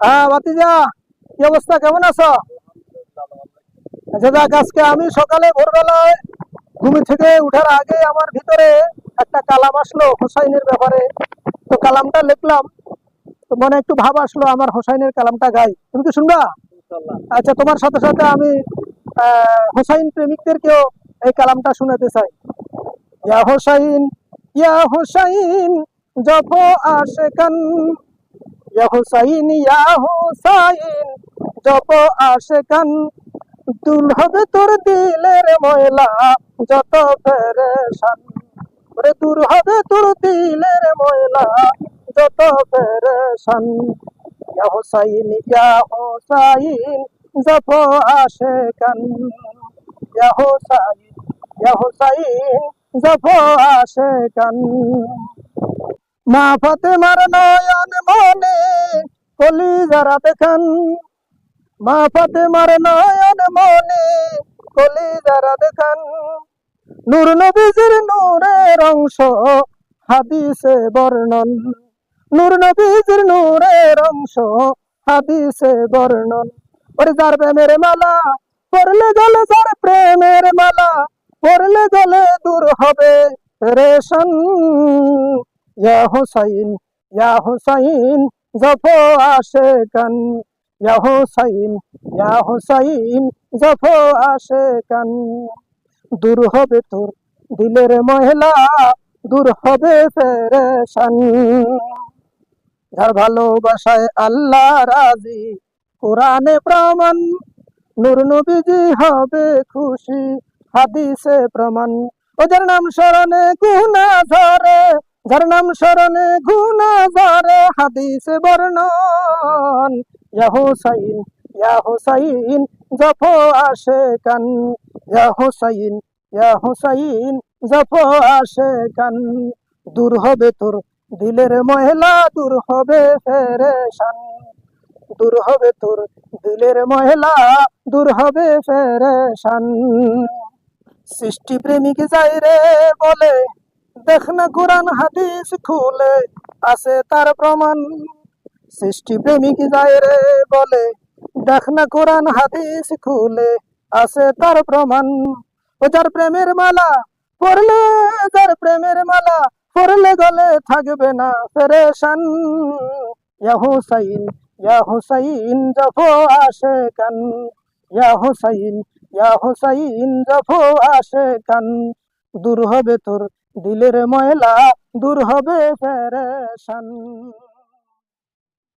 হ্যাঁ বাতিজা কি অবস্থা? কেমন আছো? আচ্ছা আজকে আমি সকালে ভোরবেলায় ঘুমি থেকে উঠার আগে আমার ভিতরে একটা কালাম আসলো হোসাইনের ব্যাপারে। তো কালামটা লিখলাম তো মনে একটু ভাব আসলো আমার হোসাইনের কালামটা গাই। তুমি কি শুনবা? আচ্ছা তোমার সাথে সাথে আমি আহ, হোসাইন প্রেমিকদেরকেও এই কালামটা শোনাতে চাই। ইয়া হোসাইন ইয়া হোসাইন জপ আশেকান ইয়া হোসাইন ইয়া হোসাইন জপ আশেকান, দুল হবে তোর দিলের ময়লা, যত পেরেশান। ওরে দূর হবে তোর দিলের ময়লা, যত পেরেশান। ইয়া হোসাইন ইয়া হোসাইন জপ আশেকান। ইয়া হোসাইন ইয়া হোসাইন জপ আশেকান। মা ফাতেমার নয়ন মনে কলি যারা দেখান। মা ফাতেমার নয়ন মনে কলি যারা দেখান। নূর নবীজির নূরের অংশ হাদিসে বর্ণন। নূর নবীজির নূরের অংশ হাদিসে বর্ণন। ওরে যার প্রেমের মালা, পড়লে গেলে যার প্রেমের মালা, পড়লে গেলে দূর হবে রেশন। ইয়া হুসাইন ইয়া হুসাইন জফো আসে কান ইয়া হুসাইন ইয়া হুসাইন জফো আসে কান দূর হবে তোর দিলের মহিলা, দূর হবে ফেরেশান। যার ভালোবাসায় আল্লাহ রাজি, কোরআনে প্রমাণ, নূর নবীজি হবে খুশি, হাদিসে প্রমাণ। ও যার নাম স্মরণে গুনা ধরে যার নাম স্মরণে গুনা ধরে হাদিসে বর্ণন। ইয়া হুসাইন ইয়া হুসাইন জফো আসে কান। ইয়া হুসাইন ইয়া হুসাইন জফো আসে কান। দূর হবে তোর দিলের মহিলা দূর হবে ফেরেশান। দূর হবে তোর দিলের মহিলা দূর হবে ফেরেশান। সৃষ্টি প্রেমিক যাই রে বলে দেখ না কোরআন হাদিস খুলে, আছে তার প্রমাণ। সৃষ্টি প্রেমিক যাই রে বলে দেখ না কোরআন হাদিস খুলে, আছে তার প্রমাণ। ও যার প্রেমের মালা পড়লে যার প্রেমের মালা পড়লে গলে থাকবে না ফেরেশান। ইয়া হুসাইন ইয়া হুসাইন জফো আসে কান। ইয়া হুসাইন ইয়া হুসাইন জফো আসে কান। দূর হবে তোর দিলের ময়লা দূর হবে ফেরেশান।